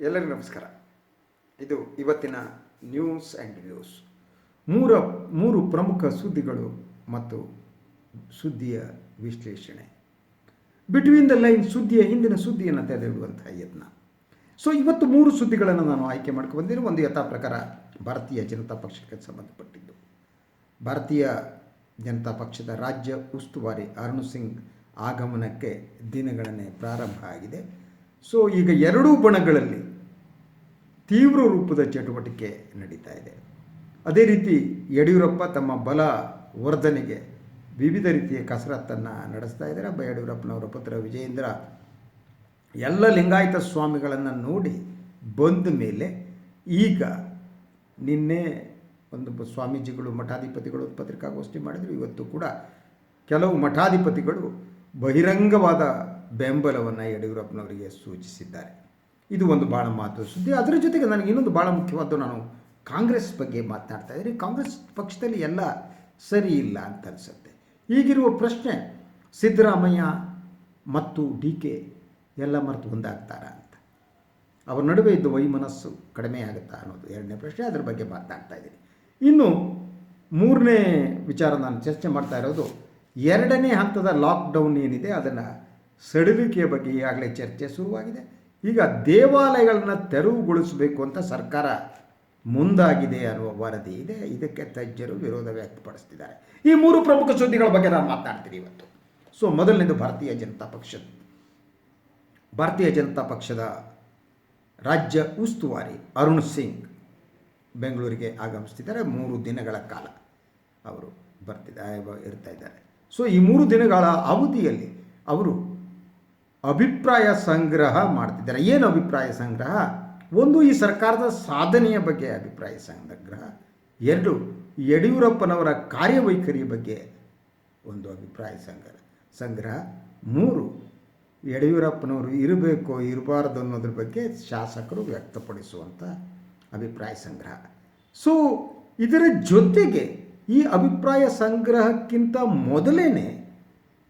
ಎಲ್ಲರಿಗೂ ನಮಸ್ಕಾರ. ಇದು ಇವತ್ತಿನ ನ್ಯೂಸ್ ಆ್ಯಂಡ್ ವ್ಯೂಸ್ ಮೂರ, ಮೂರು ಪ್ರಮುಖ ಸುದ್ದಿಗಳು ಮತ್ತು ಸುದ್ದಿಯ ವಿಶ್ಲೇಷಣೆ. ಬಿಟ್ವೀನ್ ದ ಲೈನ್ ಸುದ್ದಿಯ ಹಿಂದಿನ ಸುದ್ದಿಯನ್ನು ತೆರೆದಿಡುವಂತಹ ಯತ್ನ. ಸೊ ಇವತ್ತು ಮೂರು ಸುದ್ದಿಗಳನ್ನು ನಾನು ಆಯ್ಕೆ ಮಾಡ್ಕೊಂಡು ಬಂದಿರೋ ಒಂದು ಯಥಾ ಪ್ರಕಾರ ಭಾರತೀಯ ಜನತಾ ಪಕ್ಷಕ್ಕೆ ಸಂಬಂಧಪಟ್ಟಿದ್ದು. ಭಾರತೀಯ ಜನತಾ ಪಕ್ಷದ ರಾಜ್ಯ ಉಸ್ತುವಾರಿ ಅರುಣ್ ಸಿಂಗ್ ಆಗಮನಕ್ಕೆ ದಿನಗಳನ್ನೇ ಪ್ರಾರಂಭ ಆಗಿದೆ. ಸೊ ಈಗ ಎರಡೂ ಬಣಗಳಲ್ಲಿ ತೀವ್ರ ರೂಪದ ಚಟುವಟಿಕೆ ನಡೀತಾ ಇದೆ. ಅದೇ ರೀತಿ ಯಡಿಯೂರಪ್ಪ ತಮ್ಮ ಬಲ ವರ್ಧನೆಗೆ ವಿವಿಧ ರೀತಿಯ ಕಸರತ್ತನ್ನು ನಡೆಸ್ತಾ ಇದ್ದಾರೆ. ಯಡಿಯೂರಪ್ಪನವರ ಪುತ್ರ ವಿಜಯೇಂದ್ರ ಎಲ್ಲ ಲಿಂಗಾಯತ ಸ್ವಾಮಿಗಳನ್ನು ನೋಡಿ ಬಂದ ಮೇಲೆ ಈಗ ನಿನ್ನೆ ಒಂದು ಸ್ವಾಮೀಜಿಗಳು ಮಠಾಧಿಪತಿಗಳು ಪತ್ರಿಕಾಗೋಷ್ಠಿ ಮಾಡಿದರು. ಇವತ್ತು ಕೂಡ ಕೆಲವು ಮಠಾಧಿಪತಿಗಳು ಬಹಿರಂಗವಾದ ಬೆಂಬಲವನ್ನು ಯಡಿಯೂರಪ್ಪನವರಿಗೆ ಸೂಚಿಸಿದ್ದಾರೆ. ಇದು ಒಂದು ಭಾಳ ಮಹತ್ವದ ಸುದ್ದಿ. ಅದರ ಜೊತೆಗೆ ನನಗೆ ಇನ್ನೊಂದು ಭಾಳ ಮುಖ್ಯವಾದ್ದು ನಾನು ಕಾಂಗ್ರೆಸ್ ಬಗ್ಗೆ ಮಾತನಾಡ್ತಾ ಇದ್ದೀನಿ. ಕಾಂಗ್ರೆಸ್ ಪಕ್ಷದಲ್ಲಿ ಎಲ್ಲ ಸರಿ ಇಲ್ಲ ಅಂತ ಅನಿಸುತ್ತೆ. ಈಗಿರುವ ಪ್ರಶ್ನೆ, ಸಿದ್ದರಾಮಯ್ಯ ಮತ್ತು ಡಿ ಕೆ ಎಲ್ಲ ಮರೆತು ಒಂದಾಗ್ತಾರಾ ಅಂತ. ಅವರ ನಡುವೆ ಇದ್ದ ವೈಮನಸ್ಸು ಕಡಿಮೆ ಆಗುತ್ತಾ ಅನ್ನೋದು ಎರಡನೇ ಪ್ರಶ್ನೆ. ಅದರ ಬಗ್ಗೆ ಮಾತನಾಡ್ತಾ ಇದ್ದೀನಿ. ಇನ್ನು ಮೂರನೇ ವಿಚಾರ ನಾನು ಚರ್ಚೆ ಮಾಡ್ತಾ ಇರೋದು, ಎರಡನೇ ಹಂತದ ಲಾಕ್ಡೌನ್ ಏನಿದೆ, ಅದನ್ನು ಸಡಿಲಿಕೆಯ ಬಗ್ಗೆ ಈಗಾಗಲೇ ಚರ್ಚೆ ಶುರುವಾಗಿದೆ. ಈಗ ದೇವಾಲಯಗಳನ್ನು ತೆರವುಗೊಳಿಸಬೇಕು ಅಂತ ಸರ್ಕಾರ ಮುಂದಾಗಿದೆ ಅನ್ನುವ ವರದಿ ಇದೆ. ಇದಕ್ಕೆ ತಜ್ಜರು ವಿರೋಧ ವ್ಯಕ್ತಪಡಿಸ್ತಿದ್ದಾರೆ. ಈ ಮೂರು ಪ್ರಮುಖ ಸುದ್ದಿಗಳ ಬಗ್ಗೆ ನಾನು ಮಾತನಾಡ್ತೀನಿ ಇವತ್ತು. ಸೊ, ಮೊದಲನೇದು ಭಾರತೀಯ ಜನತಾ ಪಕ್ಷದ ಭಾರತೀಯ ಜನತಾ ಪಕ್ಷದ ರಾಜ್ಯ ಉಸ್ತುವಾರಿ ಅರುಣ್ ಸಿಂಗ್ ಬೆಂಗಳೂರಿಗೆ ಆಗಮಿಸ್ತಿದ್ದಾರೆ. ಮೂರು ದಿನಗಳ ಕಾಲ ಅವರು ಬರ್ತಿದ್ದಾರೆ, ಇರ್ತಾ ಇದ್ದಾರೆ. ಸೊ, ಈ ಮೂರು ದಿನಗಳ ಅವಧಿಯಲ್ಲಿ ಅವರು ಅಭಿಪ್ರಾಯ ಸಂಗ್ರಹ ಮಾಡ್ತಿದ್ದಾರೆ. ಏನು ಅಭಿಪ್ರಾಯ ಸಂಗ್ರಹ? ಒಂದು, ಈ ಸರ್ಕಾರದ ಸಾಧನೆಯ ಬಗ್ಗೆ ಅಭಿಪ್ರಾಯ ಸಂಗ್ರಹ. ಎರಡು, ಯಡಿಯೂರಪ್ಪನವರ ಕಾರ್ಯವೈಖರಿಯ ಬಗ್ಗೆ ಒಂದು ಅಭಿಪ್ರಾಯ ಸಂಗ್ರಹ ಸಂಗ್ರಹ. ಮೂರು, ಯಡಿಯೂರಪ್ಪನವರು ಇರಬೇಕು, ಇರಬಾರ್ದು ಅನ್ನೋದ್ರ ಬಗ್ಗೆ ಶಾಸಕರು ವ್ಯಕ್ತಪಡಿಸುವಂಥ ಅಭಿಪ್ರಾಯ ಸಂಗ್ರಹ. ಸೊ ಇದರ ಜೊತೆಗೆ ಈ ಅಭಿಪ್ರಾಯ ಸಂಗ್ರಹಕ್ಕಿಂತ ಮೊದಲೇ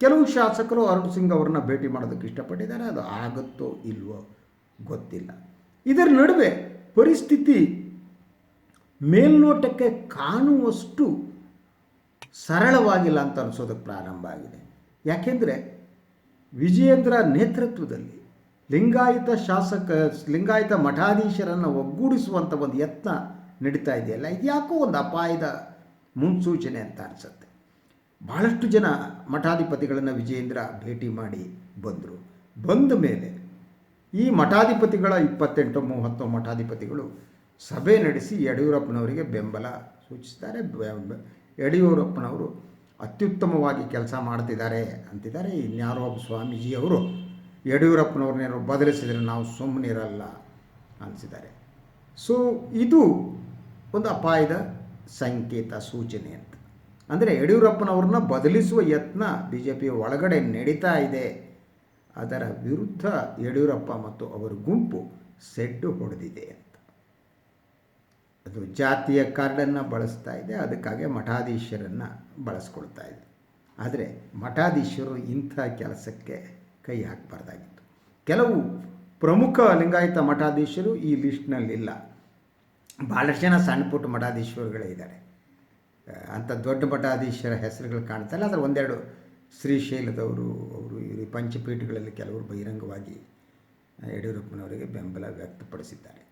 ಕೆಲವು ಶಾಸಕರು ಅರುಣ್ ಸಿಂಗ್ ಅವ್ರನ್ನ ಭೇಟಿ ಮಾಡೋದಕ್ಕೆ ಇಷ್ಟಪಟ್ಟಿದ್ದಾರೆ, ಅದು ಆಗುತ್ತೋ ಇಲ್ವೋ ಗೊತ್ತಿಲ್ಲ. ಇದರ ನಡುವೆ ಪರಿಸ್ಥಿತಿ ಮೇಲ್ನೋಟಕ್ಕೆ ಕಾಣುವಷ್ಟು ಸರಳವಾಗಿಲ್ಲ ಅಂತ ಅನಿಸೋದಕ್ಕೆ ಪ್ರಾರಂಭ ಆಗಿದೆ. ಯಾಕೆಂದರೆ ವಿಜಯೇಂದ್ರ ನೇತೃತ್ವದಲ್ಲಿ ಲಿಂಗಾಯತ ಶಾಸಕ, ಲಿಂಗಾಯತ ಮಠಾಧೀಶರನ್ನು ಒಗ್ಗೂಡಿಸುವಂಥ ಒಂದು ಯತ್ನ ನಡೀತಾ ಇದೆಯಲ್ಲ, ಇದು ಯಾಕೋ ಒಂದು ಅಪಾಯದ ಮುನ್ಸೂಚನೆ ಅಂತ ಅನಿಸುತ್ತೆ. ಭಾಳಷ್ಟು ಜನ ಮಠಾಧಿಪತಿಗಳನ್ನು ವಿಜಯೇಂದ್ರ ಭೇಟಿ ಮಾಡಿ ಬಂದರು. ಬಂದ ಮೇಲೆ ಈ ಮಠಾಧಿಪತಿಗಳ ಇಪ್ಪತ್ತೆಂಟು, ಮೂವತ್ತು ಮಠಾಧಿಪತಿಗಳು ಸಭೆ ನಡೆಸಿ ಯಡಿಯೂರಪ್ಪನವರಿಗೆ ಬೆಂಬಲ ಸೂಚಿಸ್ತಾರೆ ಯಡಿಯೂರಪ್ಪನವರು ಅತ್ಯುತ್ತಮವಾಗಿ ಕೆಲಸ ಮಾಡ್ತಿದ್ದಾರೆ ಅಂತಿದ್ದಾರೆ. ಇನ್ಯಾರೋ ಒಬ್ಬ ಸ್ವಾಮೀಜಿಯವರು ಯಡಿಯೂರಪ್ಪನವ್ರನ್ನೇನೋ ಬದಲಿಸಿದರೆ ನಾವು ಸುಮ್ಮನಿರಲ್ಲ ಅನಿಸಿದ್ದಾರೆ. ಸೊ ಇದು ಒಂದು ಅಪಾಯದ ಸಂಕೇತ ಸೂಚನೆ ಅಂತ. ಅಂದರೆ ಯಡಿಯೂರಪ್ಪನವ್ರನ್ನ ಬದಲಿಸುವ ಯತ್ನ ಬಿ ಜೆ ಪಿ ಒಳಗಡೆ ನಡೀತಾ ಇದೆ. ಅದರ ವಿರುದ್ಧ ಯಡಿಯೂರಪ್ಪ ಮತ್ತು ಅವರ ಗುಂಪು ಸೆಡ್ಡು ಹೊಡೆದಿದೆ ಅಂತ. ಅದು ಜಾತಿಯ ಕಾರ್ಡನ್ನು ಬಳಸ್ತಾ ಇದೆ, ಅದಕ್ಕಾಗಿ ಮಠಾಧೀಶರನ್ನು ಬಳಸ್ಕೊಳ್ತಾ ಇದೆ. ಆದರೆ ಮಠಾಧೀಶರು ಇಂಥ ಕೆಲಸಕ್ಕೆ ಕೈ ಹಾಕಬಾರ್ದಾಗಿತ್ತು. ಕೆಲವು ಪ್ರಮುಖ ಲಿಂಗಾಯತ ಮಠಾಧೀಶರು ಈ ಲಿಸ್ಟ್ನಲ್ಲಿಲ್ಲ ಭಾಳಷ್ಟು ಜನ ಸಣ್ಣ ಪುಟ್ಟ ಮಠಾಧೀಶ್ವರಗಳೇ ಇದ್ದಾರೆ. ಅಂಥ ದೊಡ್ಡ ಮಠಾಧೀಶರ ಹೆಸರುಗಳು ಕಾಣ್ತಾ ಇಲ್ಲ ಆದರೆ ಒಂದೆರಡು ಶ್ರೀಶೈಲದವರು ಅವರು ಈ ಪಂಚಪೀಠಗಳಲ್ಲಿ ಕೆಲವರು ಬಹಿರಂಗವಾಗಿ ಯಡಿಯೂರಪ್ಪನವರಿಗೆ ಬೆಂಬಲ ವ್ಯಕ್ತಪಡಿಸಿದ್ದಾರೆ.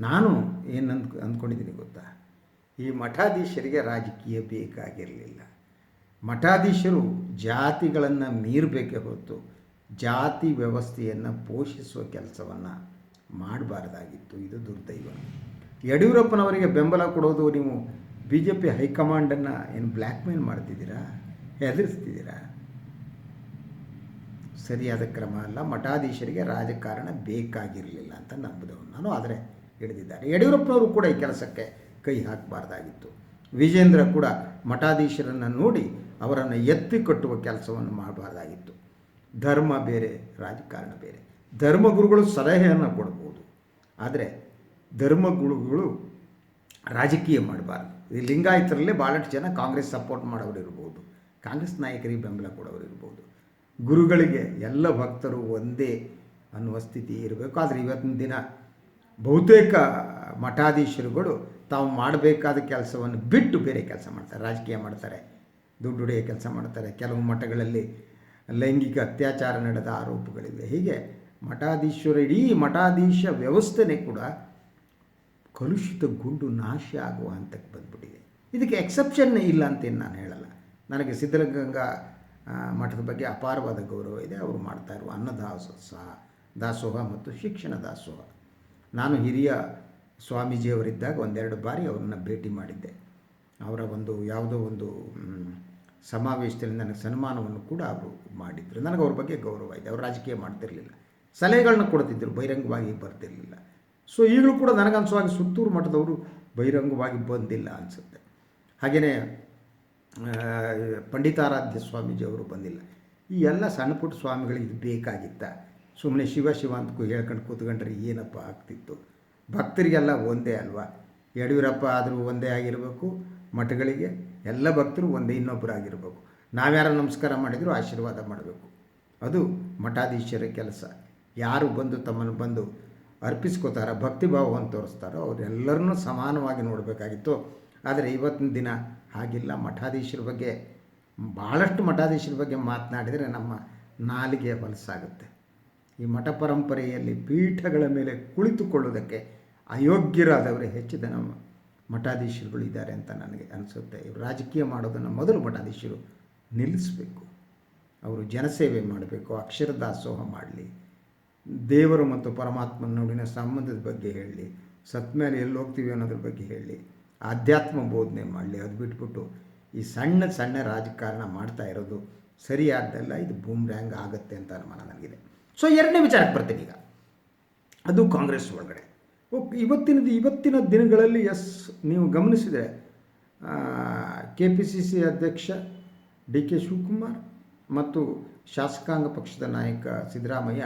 ನಾನು ಏನು ಅಂದ್, ಅಂದ್ಕೊಂಡಿದ್ದೀನಿ ಗೊತ್ತಾ? ಈ ಮಠಾಧೀಶರಿಗೆ ರಾಜಕೀಯ ಬೇಕಾಗಿರಲಿಲ್ಲ. ಮಠಾಧೀಶರು ಜಾತಿಗಳನ್ನು ಮೀರಬೇಕೇ ಹೊತ್ತು ಜಾತಿ ವ್ಯವಸ್ಥೆಯನ್ನು ಪೋಷಿಸುವ ಕೆಲಸವನ್ನು ಮಾಡಬಾರ್ದಾಗಿತ್ತು. ಇದು ದುರ್ದೈವ. ಯಡಿಯೂರಪ್ಪನವರಿಗೆ ಬೆಂಬಲ ಕೊಡೋದು ನೀವು ಬಿ ಜೆ ಪಿ ಹೈಕಮಾಂಡನ್ನು ಏನು ಬ್ಲ್ಯಾಕ್ ಮೇಲ್ ಮಾಡ್ತಿದ್ದೀರಾ? ಹೆದರಿಸ್ತಿದ್ದೀರಾ? ಸರಿಯಾದ ಕ್ರಮ ಅಲ್ಲ, ಮಠಾಧೀಶರಿಗೆ ರಾಜಕಾರಣ ಬೇಕಾಗಿರಲಿಲ್ಲ ಅಂತ ನಂಬಿದವನು ನಾನು, ಆದರೆ ಹಿಡಿದಿದ್ದಾರೆ. ಯಡಿಯೂರಪ್ಪನವರು ಕೂಡ ಈ ಕೆಲಸಕ್ಕೆ ಕೈ ಹಾಕಬಾರ್ದಾಗಿತ್ತು. ವಿಜೇಂದ್ರ ಕೂಡ ಮಠಾಧೀಶರನ್ನು ನೋಡಿ ಅವರನ್ನು ಎತ್ತಿ ಕಟ್ಟುವ ಕೆಲಸವನ್ನು ಮಾಡಬಾರ್ದಾಗಿತ್ತು. ಧರ್ಮ ಬೇರೆ, ರಾಜಕಾರಣ ಬೇರೆ. ಧರ್ಮಗುರುಗಳು ಸಲಹೆಯನ್ನು ಕೊಡ್ಬೋದು. ಆದರೆ ಧರ್ಮಗುರುಗಳು ರಾಜಕೀಯ ಮಾಡಬಾರ್ದು. ಈ ಲಿಂಗಾಯತರಲ್ಲೇ ಭಾಳಷ್ಟು ಜನ ಕಾಂಗ್ರೆಸ್ ಸಪೋರ್ಟ್ ಮಾಡೋರು ಇರ್ಬೋದು. ಕಾಂಗ್ರೆಸ್ ನಾಯಕರಿಗೆ ಬೆಂಬಲ ಕೊಡೋರು ಇರ್ಬೋದು. ಗುರುಗಳಿಗೆ ಎಲ್ಲ ಭಕ್ತರು ಒಂದೇ ಅನ್ನುವ ಸ್ಥಿತಿ ಇರಬೇಕು. ಆದರೆ ಇವತ್ತಿನ ದಿನ ಬಹುತೇಕ ಮಠಾಧೀಶರುಗಳು ತಾವು ಮಾಡಬೇಕಾದ ಕೆಲಸವನ್ನು ಬಿಟ್ಟು ಬೇರೆ ಕೆಲಸ ಮಾಡ್ತಾರೆ. ರಾಜಕೀಯ ಮಾಡ್ತಾರೆ ದುಡ್ಡು ಹೊಡೆಯೋ ಕೆಲಸ ಮಾಡ್ತಾರೆ. ಕೆಲವು ಮಠಗಳಲ್ಲಿ ಲೈಂಗಿಕ ಅತ್ಯಾಚಾರ ನಡೆದ ಆರೋಪಗಳಿವೆ ಹೀಗೆ ಮಠಾಧೀಶರು, ಇಡೀ ಮಠಾಧೀಶ ವ್ಯವಸ್ಥೆನೇ ಕೂಡ ಕಲುಷಿತಗೊಂಡು ನಾಶ ಆಗುವ ಹಂತಕ್ಕೆ ಬಂದ್ಬಿಟ್ಟಿದೆ. ಇದಕ್ಕೆ ಎಕ್ಸೆಪ್ಷನ್ ಇಲ್ಲ ಅಂತೇನು ನಾನು ಹೇಳಲ್ಲ. ನನಗೆ ಸಿದ್ಧಗಂಗಾ ಮಠದ ಬಗ್ಗೆ ಅಪಾರವಾದ ಗೌರವ ಇದೆ. ಅವರು ಮಾಡ್ತಾ ಇರುವ ಅನ್ನದಾಸೋಹ ದಾಸೋಹ ಮತ್ತು ಶಿಕ್ಷಣ ದಾಸೋಹ. ನಾನು ಹಿರಿಯ ಸ್ವಾಮೀಜಿಯವರಿದ್ದಾಗ ಒಂದೆರಡು ಬಾರಿ ಅವರನ್ನು ಭೇಟಿ ಮಾಡಿದ್ದೆ. ಅವರ ಒಂದು ಯಾವುದೋ ಒಂದು ಸಮಾವೇಶದಲ್ಲಿ ನನಗೆ ಸನ್ಮಾನವನ್ನು ಕೂಡ ಅವರು ಮಾಡಿದರು. ನನಗೆ ಅವ್ರ ಬಗ್ಗೆ ಗೌರವ ಇದೆ. ಅವರು ರಾಜಕೀಯ ಮಾಡ್ತಿರಲಿಲ್ಲ. ಸಲಹೆಗಳನ್ನ ಕೊಡ್ತಿದ್ದರು ಬಹಿರಂಗವಾಗಿ ಬರ್ತಿರಲಿಲ್ಲ. ಸೊ ಈಗಲೂ ಕೂಡ ನನಗನ್ಸುವಾಗ ಸುತ್ತೂರು ಮಠದವರು ಬಹಿರಂಗವಾಗಿ ಬಂದಿಲ್ಲ ಅನಿಸುತ್ತೆ. ಹಾಗೆಯೇ ಪಂಡಿತಾರಾಧ್ಯ ಸ್ವಾಮೀಜಿಯವರು ಬಂದಿಲ್ಲ. ಈ ಎಲ್ಲ ಸಣ್ಣ ಪುಟ್ಟ ಸ್ವಾಮಿಗಳಿಗೆ ಇದು ಬೇಕಾಗಿತ್ತ? ಸುಮ್ಮನೆ ಶಿವ ಶಿವ ಅಂತ ಹೇಳ್ಕೊಂಡು ಕೂತ್ಕೊಂಡ್ರೆ ಏನಪ್ಪ ಆಗ್ತಿತ್ತು? ಭಕ್ತರಿಗೆಲ್ಲ ಒಂದೇ ಅಲ್ವಾ? ಯಡಿಯೂರಪ್ಪ ಆದರೂ ಒಂದೇ ಆಗಿರಬೇಕು, ಮಠಗಳಿಗೆ ಎಲ್ಲ ಭಕ್ತರು ಒಂದೇ ಇನ್ನೊಬ್ಬರಾಗಿರಬೇಕು ನಾವ್ಯಾರ ನಮಸ್ಕಾರ ಮಾಡಿದರೂ ಆಶೀರ್ವಾದ ಮಾಡಬೇಕು. ಅದು ಮಠಾಧೀಶರ ಕೆಲಸ. ಯಾರು ಬಂದು ತಮ್ಮನ್ನು ಬಂದು ಅರ್ಪಿಸ್ಕೋತಾರ ಭಕ್ತಿ ಭಾವವನ್ನು ತೋರಿಸ್ತಾರೋ ಅವರೆಲ್ಲರನ್ನೂ ಸಮಾನವಾಗಿ ನೋಡಬೇಕಾಗಿತ್ತು. ಆದರೆ ಇವತ್ತಿನ ದಿನ ಹಾಗಿಲ್ಲ. ಮಠಾಧೀಶರ ಬಗ್ಗೆ ಭಾಳಷ್ಟು ಮಠಾಧೀಶರ ಬಗ್ಗೆ ಮಾತನಾಡಿದರೆ ನಮ್ಮ ನಾಲಿಗೆ ಹೊಲಸಾಗುತ್ತೆ. ಈ ಮಠ ಪರಂಪರೆಯಲ್ಲಿ ಪೀಠಗಳ ಮೇಲೆ ಕುಳಿತುಕೊಳ್ಳುವುದಕ್ಕೆ ಅಯೋಗ್ಯರಾದವರು ಹೆಚ್ಚು ಜನ ಮಠಾಧೀಶರುಗಳು ಇದ್ದಾರೆ ಅಂತ ನನಗೆ ಅನಿಸುತ್ತೆ. ಇವರು ರಾಜಕೀಯ ಮಾಡೋದನ್ನು ಮೊದಲು ಮಠಾಧೀಶರು ನಿಲ್ಲಿಸಬೇಕು. ಅವರು ಜನಸೇವೆ ಮಾಡಬೇಕು ಅಕ್ಷರ ದಾಸೋಹ ಮಾಡಲಿ ದೇವರು ಮತ್ತು ಪರಮಾತ್ಮನ ನಡುವಿನ ಸಂಬಂಧದ ಬಗ್ಗೆ ಹೇಳಲಿ ಸತ್ ಮೇಲೆ ಎಲ್ಲಿ ಹೋಗ್ತೀವಿ ಅನ್ನೋದ್ರ ಬಗ್ಗೆ ಹೇಳಲಿ ಆಧ್ಯಾತ್ಮ ಬೋಧನೆ ಮಾಡಲಿ ಅದು ಬಿಟ್ಬಿಟ್ಟು ಈ ಸಣ್ಣ ಸಣ್ಣ ರಾಜಕಾರಣ ಮಾಡ್ತಾ ಇರೋದು ಸರಿಯಾದ್ದಲ್ಲ ಇದು ಬೂಮ್ರ್ಯಾಂಗ್ ಆಗುತ್ತೆ ಅಂತ ಅನುಮಾನ ನನಗಿದೆ. ಸೊ ಎರಡನೇ ವಿಚಾರಕ್ಕೆ ಬರ್ತೀನಿ ಈಗ. ಅದು ಕಾಂಗ್ರೆಸ್ ಒಳಗಡೆ. ಓಕೆ ಇವತ್ತಿನದು ಇವತ್ತಿನ ದಿನಗಳಲ್ಲಿ, ಎಸ್, ನೀವು ಗಮನಿಸಿದರೆ ಕೆ ಪಿ ಸಿ ಸಿ ಅಧ್ಯಕ್ಷ ಡಿ ಕೆ ಶಿವಕುಮಾರ್ ಮತ್ತು ಶಾಸಕಾಂಗ ಪಕ್ಷದ ನಾಯಕ ಸಿದ್ದರಾಮಯ್ಯ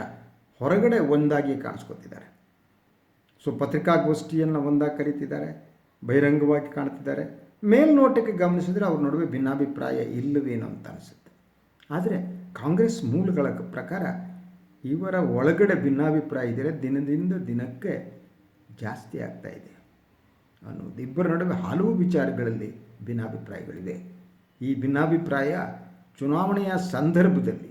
ಹೊರಗಡೆ ಒಂದಾಗಿ ಕಾಣಿಸ್ಕೊತಿದ್ದಾರೆ. ಸೊ ಪತ್ರಿಕಾಗೋಷ್ಠಿಯನ್ನು ಒಂದಾಗಿ ಕರೀತಿದ್ದಾರೆ, ಬಹಿರಂಗವಾಗಿ ಕಾಣ್ತಿದ್ದಾರೆ. ಮೇಲ್ನೋಟಕ್ಕೆ ಗಮನಿಸಿದರೆ ಅವ್ರ ನಡುವೆ ಭಿನ್ನಾಭಿಪ್ರಾಯ ಇಲ್ಲವೇನೋ ಅಂತ ಅನಿಸುತ್ತೆ. ಆದರೆ ಕಾಂಗ್ರೆಸ್ ಮೂಲಗಳ ಪ್ರಕಾರ ಇವರ ಒಳಗಡೆ ಭಿನ್ನಾಭಿಪ್ರಾಯ ಇದ್ದರೆ ದಿನದಿಂದ ದಿನಕ್ಕೆ ಜಾಸ್ತಿ ಆಗ್ತಾ ಇದೆ ಅನ್ನೋದು. ಇಬ್ಬರ ನಡುವೆ ಹಲವು ವಿಚಾರಗಳಲ್ಲಿ ಭಿನ್ನಾಭಿಪ್ರಾಯಗಳಿವೆ ಈ ಭಿನ್ನಾಭಿಪ್ರಾಯ ಚುನಾವಣೆಯ ಸಂದರ್ಭದಲ್ಲಿ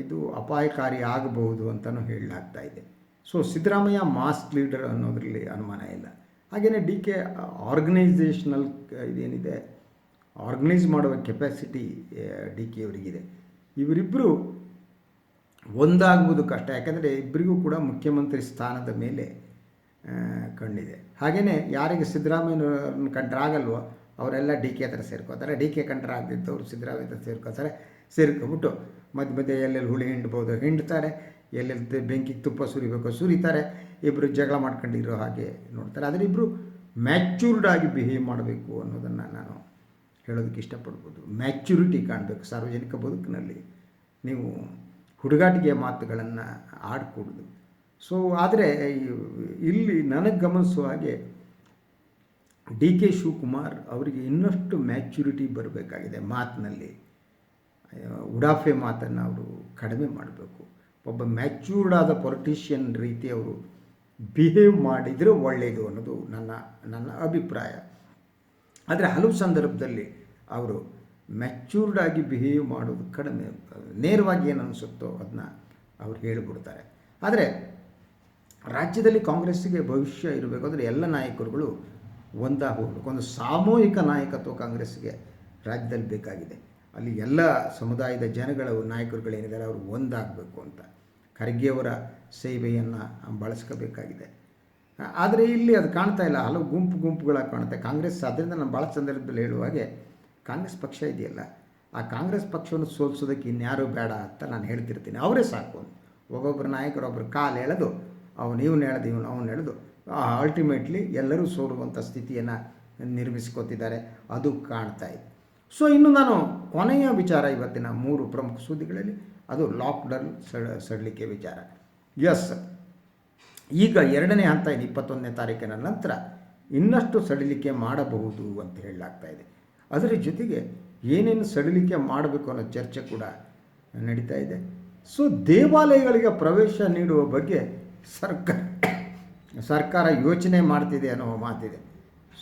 ಇದು ಅಪಾಯಕಾರಿ ಆಗಬಹುದು ಅಂತಲೂ ಹೇಳಲಾಗ್ತಾ ಇದೆ. ಸೊ ಸಿದ್ದರಾಮಯ್ಯ ಮಾಸ್ ಲೀಡರ್ ಅನ್ನೋದರಲ್ಲಿ ಅನುಮಾನ ಇಲ್ಲ. ಹಾಗೆಯೇ ಡಿ ಕೆ ಆರ್ಗನೈಸೇಷನಲ್ ಇದೇನಿದೆ ಆರ್ಗನೈಸ್ ಮಾಡುವ ಕೆಪಾಸಿಟಿ ಡಿ ಕೆ ಅವರಿಗಿದೆ. ಇವರಿಬ್ಬರು ಒಂದಾಗುವುದು ಕಷ್ಟ. ಯಾಕಂದರೆ ಇಬ್ಬರಿಗೂ ಕೂಡ ಮುಖ್ಯಮಂತ್ರಿ ಸ್ಥಾನದ ಮೇಲೆ ಕಂಡಿದೆ ಹಾಗೆಯೇ ಯಾರಿಗೆ ಸಿದ್ದರಾಮಯ್ಯನವ್ರನ್ನ ಕಂಡ್ರೆ ಆಗಲ್ವೋ ಅವರೆಲ್ಲ ಡಿ ಕೆ ಹತ್ರ ಸೇರ್ಕೋತಾರೆ ಡಿ ಕೆ ಕಂಡ್ರೆ ಆಗದಿದ್ದವರು ಸಿದ್ದರಾಮಯ್ಯ ಹತ್ರ ಸೇರ್ಕೋತಾರೆ ಸೇರ್ಕೊಬಿಟ್ಟು ಮಧ್ಯ ಮಧ್ಯೆ ಎಲ್ಲೆಲ್ಲಿ ಹುಳಿ ಹಿಂಡ್ಬೋದು ಹಿಂಡ್ತಾರೆ. ಎಲ್ಲೆಲ್ಲಿ ಬೆಂಕಿಗೆ ತುಪ್ಪ ಸುರಿಬೇಕು ಸುರಿತಾರೆ. ಇಬ್ಬರು ಜಗಳ ಮಾಡ್ಕೊಂಡಿರೋ ಹಾಗೆ ನೋಡ್ತಾರೆ. ಆದರೆ ಇಬ್ಬರು ಮ್ಯಾಚ್ಯೂರ್ಡ್ ಆಗಿ ಬಿಹೇವ್ ಮಾಡಬೇಕು ಅನ್ನೋದನ್ನು ನಾನು ಹೇಳೋದಕ್ಕೆ ಇಷ್ಟಪಡ್ಬೋದು. ಮ್ಯಾಚುರಿಟಿ ಕಾಣಬೇಕು. ಸಾರ್ವಜನಿಕ ಬದುಕಿನಲ್ಲಿ ನೀವು ಹುಡುಗಾಟಿಗೆ ಮಾತುಗಳನ್ನು ಆಡ್ಕೂಡ್ದು. ಸೊ ಆದರೆ ಇಲ್ಲಿ ನನಗೆ ಗಮನಿಸುವ ಹಾಗೆ ಡಿ ಕೆ ಶಿವಕುಮಾರ್ ಅವರಿಗೆ ಇನ್ನಷ್ಟು ಮ್ಯಾಚ್ಯೂರಿಟಿ ಬರಬೇಕಾಗಿದೆ ಮಾತಿನಲ್ಲಿ. ಉಡಾಫೆ ಮಾತನ್ನು ಅವರು ಕಡಿಮೆ ಮಾಡಬೇಕು. ಒಬ್ಬ ಮ್ಯಾಚ್ಯೂರ್ಡ್ ಆದ ಪೊಲಿಟಿಷಿಯನ್ ರೀತಿ ಅವರು ಬಿಹೇವ್ ಮಾಡಿದರೆ ಒಳ್ಳೆಯದು ಅನ್ನೋದು ನನ್ನ ನನ್ನ ಅಭಿಪ್ರಾಯ. ಆದರೆ ಹಲವು ಸಂದರ್ಭದಲ್ಲಿ ಅವರು ಮ್ಯಾಚ್ಯೂರ್ಡ್ ಆಗಿ ಬಿಹೇವ್ ಮಾಡೋದು ಕಡಿಮೆ, ನೇರವಾಗಿ ಏನು ಅನಿಸುತ್ತೋ ಅದನ್ನ ಅವ್ರು ಹೇಳಿಬಿಡ್ತಾರೆ. ಆದರೆ ರಾಜ್ಯದಲ್ಲಿ ಕಾಂಗ್ರೆಸ್ಸಿಗೆ ಭವಿಷ್ಯ ಇರಬೇಕಾದ್ರೆ ಎಲ್ಲ ನಾಯಕರುಗಳು ಒಂದಾಗಿ ಹೋಗಬೇಕು ಒಂದು ಸಾಮೂಹಿಕ ನಾಯಕತ್ವ ಕಾಂಗ್ರೆಸ್ಗೆ ರಾಜ್ಯದಲ್ಲಿ ಬೇಕಾಗಿದೆ. ಅಲ್ಲಿ ಎಲ್ಲ ಸಮುದಾಯದ ಜನಗಳ ನಾಯಕರುಗಳೇನಿದ್ದಾರೆ ಅವರು ಒಂದಾಗಬೇಕು ಅಂತ. ಖರ್ಗೆಯವರ ಸೇವೆಯನ್ನು ಬಳಸ್ಕೋಬೇಕಾಗಿದೆ. ಆದರೆ ಇಲ್ಲಿ ಅದು ಕಾಣ್ತಾ ಇಲ್ಲ. ಹಲವು ಗುಂಪು ಗುಂಪುಗಳಾಗಿ ಕಾಣುತ್ತೆ. ಕಾಂಗ್ರೆಸ್ ಅದರಿಂದ ನಾನು ಭಾಳ ಸಂದರ್ಭದಲ್ಲಿ ಹೇಳುವ ಹಾಗೆ ಕಾಂಗ್ರೆಸ್ ಪಕ್ಷ ಇದೆಯಲ್ಲ, ಆ ಕಾಂಗ್ರೆಸ್ ಪಕ್ಷವನ್ನು ಸೋಲಿಸೋದಕ್ಕೆ ಇನ್ಯಾರೂ ಬೇಡ ಅಂತ ನಾನು ಹೇಳ್ತಿರ್ತೀನಿ. ಅವರೇ ಸಾಕು ಒಬ್ಬೊಬ್ಬರು ನಾಯಕರು ಒಬ್ಬರು ಕಾಲು ಎಳೆದು, ಅವನು ಇವನು ಎಳೆದು ಇವನು ಅವನು ಎಳೆದು ಅಲ್ಟಿಮೇಟ್ಲಿ ಎಲ್ಲರೂ ಸೋಲುವಂಥ ಸ್ಥಿತಿಯನ್ನು ನಿರ್ಮಿಸ್ಕೊತಿದ್ದಾರೆ. ಅದು ಕಾಣ್ತಾ ಇದೆ. ಸೊ ಇನ್ನು ನಾನು ಕೊನೆಯ ವಿಚಾರ ಇವತ್ತಿನ ಮೂರು ಪ್ರಮುಖ ಸುದ್ದಿಗಳಲ್ಲಿ, ಅದು ಲಾಕ್ಡೌನ್ ಸಡ, ಸಡಲಿಕೆ ವಿಚಾರ. ಎಸ್ ಈಗ ಎರಡನೇ ಹಂತ ಇದೆ ಇಪ್ಪತ್ತೊಂದನೇ ತಾರೀಕಿನ ನಂತರ ಇನ್ನಷ್ಟು ಸಡಿಲಿಕೆ ಮಾಡಬಹುದು ಅಂತ ಹೇಳಲಾಗ್ತಾ ಇದೆ. ಅದರ ಜೊತೆಗೆ ಏನೇನು ಸಡಿಲಿಕೆ ಮಾಡಬೇಕು ಅನ್ನೋ ಚರ್ಚೆ ಕೂಡ ನಡೀತಾ ಇದೆ. ಸೊ ದೇವಾಲಯಗಳಿಗೆ ಪ್ರವೇಶ ನೀಡುವ ಬಗ್ಗೆ ಸರ್ಕಾರ ಸರ್ಕಾರ ಯೋಚನೆ ಮಾಡ್ತಿದೆ ಅನ್ನೋ ಮಾತಿದೆ.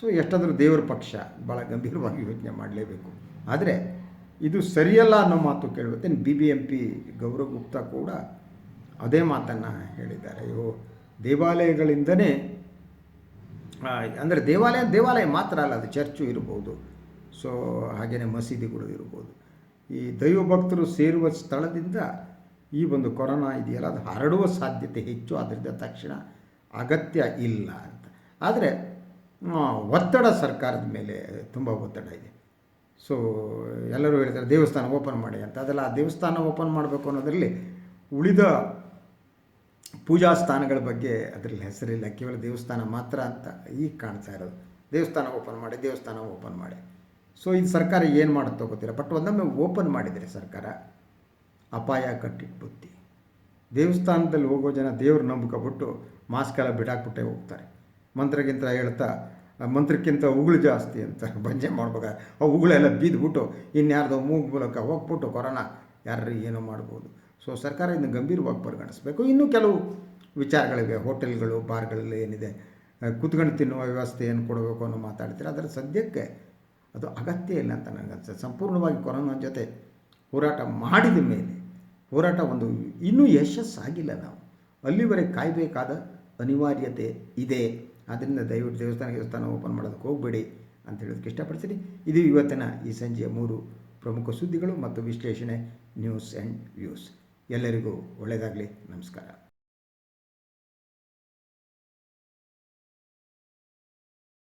ಸೊ ಎಷ್ಟಾದರೂ ದೇವರ ಪಕ್ಷ ಭಾಳ ಗಂಭೀರವಾಗಿ ಯೋಚನೆ ಮಾಡಲೇಬೇಕು. ಆದರೆ, ಇದು ಸರಿಯಲ್ಲ ಅನ್ನೋ ಮಾತು ಕೇಳುತ್ತೆ B B M P Gaurav Gupta ಕೂಡ ಅದೇ ಮಾತನ್ನು ಹೇಳಿದ್ದಾರೆ. ಅಯ್ಯೋ, ದೇವಾಲಯಗಳಿಂದನೇ ಅಂದರೆ ದೇವಾಲಯ ದೇವಾಲಯ ಮಾತ್ರ ಅಲ್ಲ, ಅದು ಚರ್ಚು ಇರ್ಬೋದು. ಸೊ ಹಾಗೆಯೇ ಮಸೀದಿಗಳು ಇರ್ಬೋದು. ಈ ದೈವ ಭಕ್ತರು ಸೇರುವ ಸ್ಥಳದಿಂದ ಈ ಒಂದು ಕೊರೋನಾ ಇದೆಯಲ್ಲ, ಅದು ಹರಡುವ ಸಾಧ್ಯತೆ ಹೆಚ್ಚು. ಆದ್ದರಿಂದ ತಕ್ಷಣ ಅಗತ್ಯ ಇಲ್ಲ ಅಂತ. ಆದರೆ ಒತ್ತಡ ಸರ್ಕಾರದ ಮೇಲೆ ತುಂಬ ಒತ್ತಡ ಇದೆ. ಸೊ ಎಲ್ಲರೂ ಹೇಳ್ತಾರೆ, ದೇವಸ್ಥಾನ ಓಪನ್ ಮಾಡಿ ಅಂತ. ಅದೆಲ್ಲ ಆ ದೇವಸ್ಥಾನ ಓಪನ್ ಮಾಡಬೇಕು ಅನ್ನೋದರಲ್ಲಿ ಉಳಿದ ಪೂಜಾ ಸ್ಥಾನಗಳ ಬಗ್ಗೆ ಅದರಲ್ಲಿ ಹೆಸರಿಲ್ಲ. ಕೇವಲ ದೇವಸ್ಥಾನ ಮಾತ್ರ ಅಂತ ಈಗ ಕಾಣ್ತಾ ಇರೋದು. ದೇವಸ್ಥಾನ ಓಪನ್ ಮಾಡಿ, ದೇವಸ್ಥಾನ ಓಪನ್ ಮಾಡಿ. ಸೊ ಇದು ಸರ್ಕಾರ ಏನು ಮಾಡುತ್ತೋ ಗೊತ್ತಿಲ್ಲ. ಬಟ್ ಒಂದೊಮ್ಮೆ ಓಪನ್ ಮಾಡಿದರೆ ಸರ್ಕಾರ ಅಪಾಯ ಕಟ್ಟಿಟ್ಟು ಬುತ್ತಿ ದೇವಸ್ಥಾನದಲ್ಲಿ ಹೋಗೋ ಜನ ದೇವ್ರ ನಂಬ್ಕೊಬಿಟ್ಟು ಮಾಸ್ಕ್ ಎಲ್ಲ ಬಿಡಾಕ್ಬಿಟ್ಟೆ ಹೋಗ್ತಾರೆ. ಮಂತ್ರಕ್ಕಿಂತ ಹೇಳ್ತಾ ಮಂತ್ರಕ್ಕಿಂತ ಉಗುಳು ಜಾಸ್ತಿ ಅಂತ ಬಂಜೆ ಮಾಡ್ಬೇಕಾದ್ರೆ ಆ ಉಗುಳೆಲ್ಲ ಬಿದ್ದುಬಿಟ್ಟು ಇನ್ಯಾರ್ದೋ ಮೂಗು ಮೂಲಕ ಹೋಗ್ಬಿಟ್ಟು ಕೊರೋನಾ ಯಾರು ಏನೋ ಮಾಡ್ಬೋದು. ಸೊ ಸರ್ಕಾರ ಇದನ್ನು ಗಂಭೀರವಾಗಿ ಪರಿಗಣಿಸಬೇಕು. ಇನ್ನೂ ಕೆಲವು ವಿಚಾರಗಳಿವೆ. ಹೋಟೆಲ್ಗಳು, ಬಾರ್ಗಳಲ್ಲಿ ಏನಿದೆ ಕೂತ್ಕೊಂಡು ತಿನ್ನುವ ವ್ಯವಸ್ಥೆ ಏನು ಕೊಡಬೇಕು ಅನ್ನೋ ಮಾತಾಡ್ತೀರ. ಅದರ ಸದ್ಯಕ್ಕೆ ಅದು ಅಗತ್ಯ ಇಲ್ಲ ಅಂತ ನನಗೆ ಅನ್ಸುತ್ತೆ. ಸಂಪೂರ್ಣವಾಗಿ ಕೊರೋನಾ ಜೊತೆ ಹೋರಾಟ ಮಾಡಿದ ಮೇಲೆ, ಹೋರಾಟ ಒಂದು ಇನ್ನೂ ಯಶಸ್ಸಾಗಿಲ್ಲ ನಾವು. ಅಲ್ಲಿವರೆಗೆ ಕಾಯಬೇಕಾದ ಅನಿವಾರ್ಯತೆ ಇದೆ. ಆದ್ದರಿಂದ ದಯವಿಟ್ಟು ದೇವಸ್ಥಾನ ದೇವಸ್ಥಾನ ಓಪನ್ ಮಾಡೋದಕ್ಕೆ ಹೋಗಬೇಡಿ ಅಂತ ಹೇಳೋದಕ್ಕೆ ಇಷ್ಟಪಡ್ತೀನಿ. ಇದು ಇವತ್ತಿನ ಈ ಸಂಜೆಯ ಮೂರು ಪ್ರಮುಖ ಸುದ್ದಿಗಳು ಮತ್ತು ವಿಶ್ಲೇಷಣೆ ನ್ಯೂಸ್ ಆ್ಯಂಡ್ ವ್ಯೂಸ್. ಎಲ್ಲರಿಗೂ ಒಳ್ಳೆಯದಾಗಲಿ. ನಮಸ್ಕಾರ.